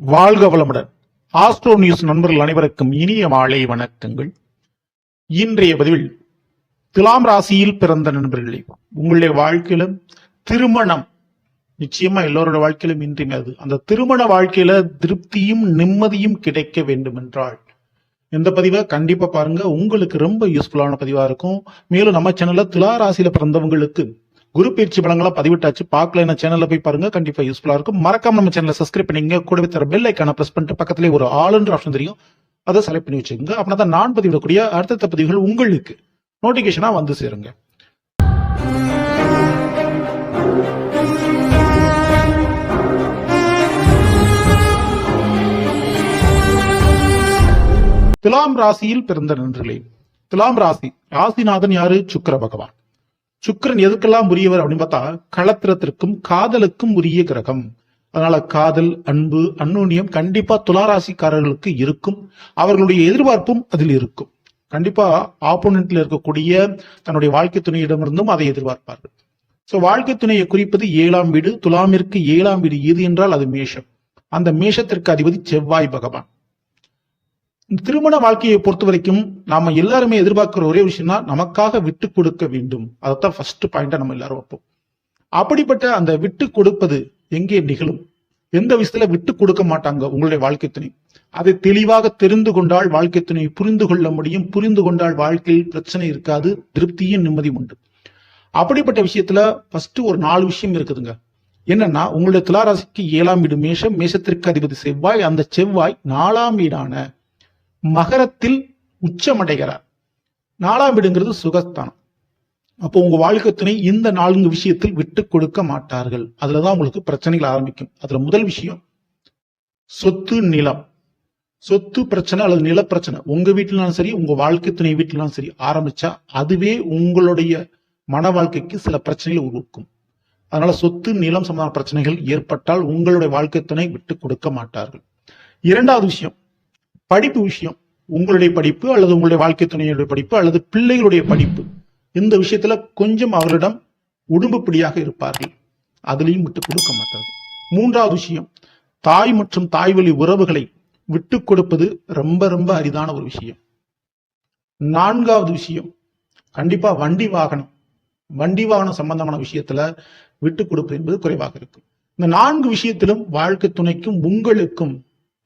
வாழ்க வளமுடன். Astro news நண்பர்கள் அனைவருக்கும் இனிய மாலை வணக்கங்கள். இன்றைய பதிவில் துலாம் ராசியில் பிறந்த நண்பர்களே உங்களுடைய வாழ்க்கையிலும் திருமணம் நிச்சயமா எல்லோருடைய வாழ்க்கையிலும் இன்றியமையாது. அந்த திருமண வாழ்க்கையில திருப்தியும் நிம்மதியும் கிடைக்க வேண்டும் என்றால் இந்த பதிவை கண்டிப்பா பாருங்க. உங்களுக்கு ரொம்ப யூஸ்ஃபுல்லான பதிவா இருக்கும். மேலும் நம்ம சேனல்ல துலா ராசியில பிறந்தவங்களுக்கு குரு பயிற்சி பலங்களா பதிவிட்டாச்சு. பார்க்கல சேனல்ல போய் பாருங்க. கண்டிப்பா யூஸ்ஃபுல்லா இருக்கும். மறக்காம நம்ம சேனலை சப்ஸ்கிரைப் பண்ணிங்க கூடவே தர பெல் ஐக்கான பிரஸ் பண்ணிட்டு பக்கத்துல ஒரு ஆளுன்ற ஆப்ஷன் தெரியும். அதை செலக்ட் பண்ணி வச்சுக்கோங்க. அப்படின்னா தான் நான் பதிவிடக்கூடிய அடுத்த பதிவுகள் உங்களுக்கு நோட்டிபிகேஷனா வந்து சேருங்க. துலாம் ராசியில் பிறந்த நண்பர்களே துலாம் ராசி ராசிநாதன் யாரு? சுக்கிர பகவான். சுக்கிரன் எதுக்கெல்லாம் உரியவர் அப்படின்னு பார்த்தா களத்திரத்திற்கும் காதலுக்கும் உரிய கிரகம். அதனால காதல் அன்பு அந்நுண்ணியம் கண்டிப்பா துளாராசிக்காரர்களுக்கு இருக்கும். அவர்களுடைய எதிர்பார்ப்பும் அதில் இருக்கும். கண்டிப்பா ஆப்போனண்ட்ல இருக்கக்கூடிய தன்னுடைய வாழ்க்கை துணையிடமிருந்தும் அதை எதிர்பார்ப்பார்கள். சோ வாழ்க்கை துணையை குறிப்பது ஏழாம் வீடு துலாமிற்கு ஏழாம் வீடு எது என்றால் அது மேஷம். அந்த மேஷத்திற்கு அதிபதி செவ்வாய் பகவான். திருமண வாழ்க்கையை பொறுத்த வரைக்கும் நாம எல்லாருமே எதிர்பார்க்கிற ஒரே விஷயம் தான் நமக்காக விட்டு கொடுக்க வேண்டும். அதைத்தான் ஃபர்ஸ்ட் பாயிண்டா நம்ம எல்லாரும் வைப்போம். அப்படிப்பட்ட அந்த விட்டு கொடுப்பது எங்கே நிகழும்? எந்த விஷயத்துல விட்டு கொடுக்க மாட்டாங்க உங்களுடைய வாழ்க்கை துணை? அதை தெளிவாக தெரிந்து கொண்டால் வாழ்க்கை துணை புரிந்து கொள்ள முடியும். புரிந்து கொண்டால் வாழ்க்கையில் பிரச்சனை இருக்காது. திருப்தியும் நிம்மதியும் உண்டு. அப்படிப்பட்ட விஷயத்துல ஃபர்ஸ்ட் ஒரு நாலு விஷயம் இருக்குதுங்க. என்னன்னா உங்களுடைய துளாராசிக்கு ஏழாம் வீடு மேஷம். மேஷத்திற்கு அதிபதி செவ்வாய். அந்த செவ்வாய் நாலாம் வீடான மகரத்தில் உச்சமடைகிறார். நாலாம் வீடுங்கிறது சுகஸ்தானம். அப்போ உங்க வாழ்க்கை துணை இந்த நான்கு விஷயத்தில் விட்டு கொடுக்க மாட்டார்கள். அதுலதான் உங்களுக்கு பிரச்சனைகள் ஆரம்பிக்கும். அதுல முதல் விஷயம் சொத்து நிலம். சொத்து பிரச்சனை அல்லது நில பிரச்சனை உங்க வீட்டிலும் சரி உங்க வாழ்க்கை துணை வீட்டிலும் சரி ஆரம்பிச்சா அதுவே உங்களுடைய மன வாழ்க்கைக்கு சில பிரச்சனைகளை உருவாக்கும். அதனால சொத்து நிலம் சம்பந்தமான பிரச்சனைகள் ஏற்பட்டால் உங்களுடைய வாழ்க்கை துணை விட்டு கொடுக்க மாட்டார்கள். இரண்டாவது விஷயம் படிப்பு விஷயம். உங்களுடைய படிப்பு அல்லது உங்களுடைய வாழ்க்கை துணையுடைய படிப்பு அல்லது பிள்ளைகளுடைய படிப்பு. இந்த விஷயத்துல கொஞ்சம் அவரிடம் உடும்புப்பிடியாக இருப்பார்கள். அதுலேயும் விட்டு கொடுக்க மாட்டார்கள். மூன்றாவது விஷயம் தாய் மற்றும் தாய் வழி உறவுகளை விட்டு கொடுப்பது ரொம்ப ரொம்ப அரிதான ஒரு விஷயம். நான்காவது விஷயம் கண்டிப்பா வண்டி வாகனம். வண்டி வாகனம் சம்பந்தமான விஷயத்துல விட்டு கொடுப்பது என்பது குறைவாக இருக்கும். இந்த நான்கு விஷயத்திலும் வாழ்க்கை துணைக்கும் உங்களுக்கும்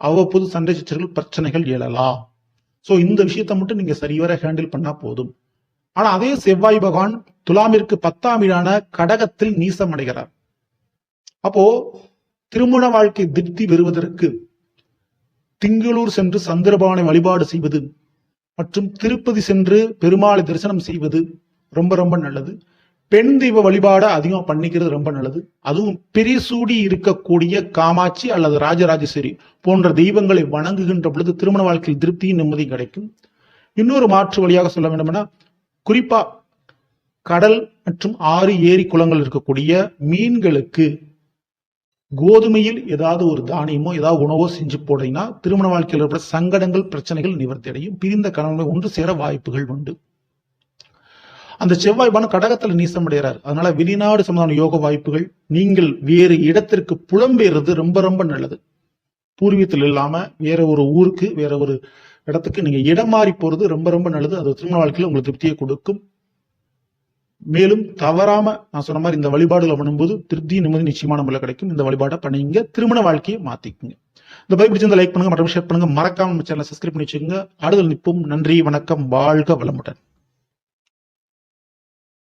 அவ்வப்போது சண்டை சச்சரவுகள் பிரச்சனைகள் எழலாம். ஸோ இந்த விஷயத்தை மட்டும் நீங்க சரிவர ஹேண்டில் பண்ணா போதும். ஆனா அதே செவ்வாய் பகவான் துலாமிற்கு பத்தாம் வீடான கடகத்தில் நீசம் அடைகிறார் அப்போ திருமண வாழ்க்கை திருப்தி பெறுவதற்கு திங்களூர் சென்று சந்திரபவனை வழிபாடு செய்வது மற்றும் திருப்பதி சென்று பெருமாளை தரிசனம் செய்வது ரொம்ப ரொம்ப நல்லது. பெண் தெய்வ வழிபாட அதிகமாக பண்ணிக்கிறது ரொம்ப நல்லது. அதுவும் பெரிசூடி இருக்கக்கூடிய காமாட்சி அல்லது ராஜராஜேஸ்வரி போன்ற தெய்வங்களை வணங்குகின்ற பொழுது திருமண வாழ்க்கையில் திருப்தியும் நிம்மதியும் கிடைக்கும். இன்னொரு மாற்று வழியாக சொல்ல வேண்டும்னா குறிப்பா கடல் மற்றும் ஆறு ஏரி குளங்கள் இருக்கக்கூடிய மீன்களுக்கு கோதுமையில் ஏதாவது ஒரு தானியமோ ஏதாவது உணவோ செஞ்சு போட்டீங்கன்னா திருமண வாழ்க்கையில் இருக்கிற சங்கடங்கள் பிரச்சனைகள் நிவர்த்தி அடையும். பிரிந்த கணவனை ஒன்று சேர வாய்ப்புகள் உண்டு. அந்த செவ்வாய் பானம் கடகத்துல நீசம் அடைகிறார் அதனால வெளிநாடு சம்பந்தமான யோக வாய்ப்புகள் நீங்கள் வேறு இடத்திற்கு புலம்பெயர்றது ரொம்ப ரொம்ப நல்லது. பூர்வீகத்தில் இல்லாம வேற ஒரு ஊருக்கு வேற ஒரு இடத்துக்கு நீங்க இடம் மாறி போறது ரொம்ப ரொம்ப நல்லது. அது திருமண வாழ்க்கையில் உங்களுக்கு திருப்தியை கொடுக்கும். மேலும் தவறாம நான் சொன்ன மாதிரி இந்த வழிபாடுகளை பண்ணும்போது திருப்தி நிம்மதி நிச்சயமான முறையில் கிடைக்கும். இந்த வழிபாடை பண்ணிங்க. திருமண வாழ்க்கையை மாத்திக்குங்க. இந்த பை பிடிச்சிருந்த லைக் பண்ணுங்க. மற்றும் ஷேர் பண்ணுங்க மறக்காம சேனலை சப்ஸ்கிரைப் பண்ணி வச்சுக்கோங்க. ஆடுதல் நிற்போம். நன்றி வணக்கம். வாழ்க வளமுடன்.